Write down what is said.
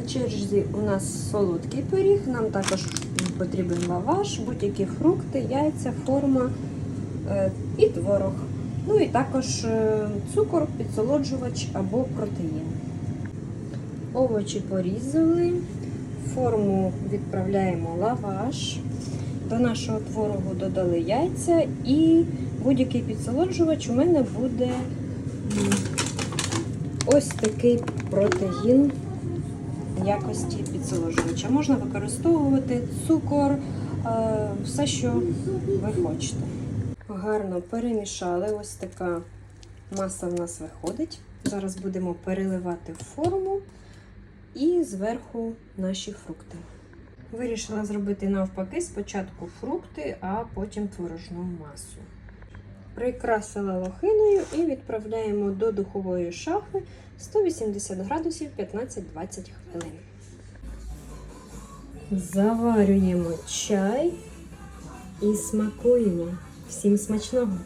На черзі у нас солодкий пиріг, нам також потрібен лаваш, будь-які фрукти, яйця, форма е, і творог. Ну і також е, цукор, підсолоджувач або протеїн. Овочі порізали, форму відправляємо лаваш. До нашого творогу додали яйця і будь-який підсолоджувач у мене буде ось такий протеїн якості підсолоджувача. Можна використовувати цукор, е, все, що ви хочете. Гарно перемішали. Ось така маса в нас виходить. Зараз будемо переливати в форму і зверху наші фрукти. Вирішила зробити навпаки спочатку фрукти, а потім творожну масу. Прикрасила лохиною і відправляємо до духової шафи 180 градусів 15-20 хвилин. Заварюємо чай і смакуємо. Всім смачного!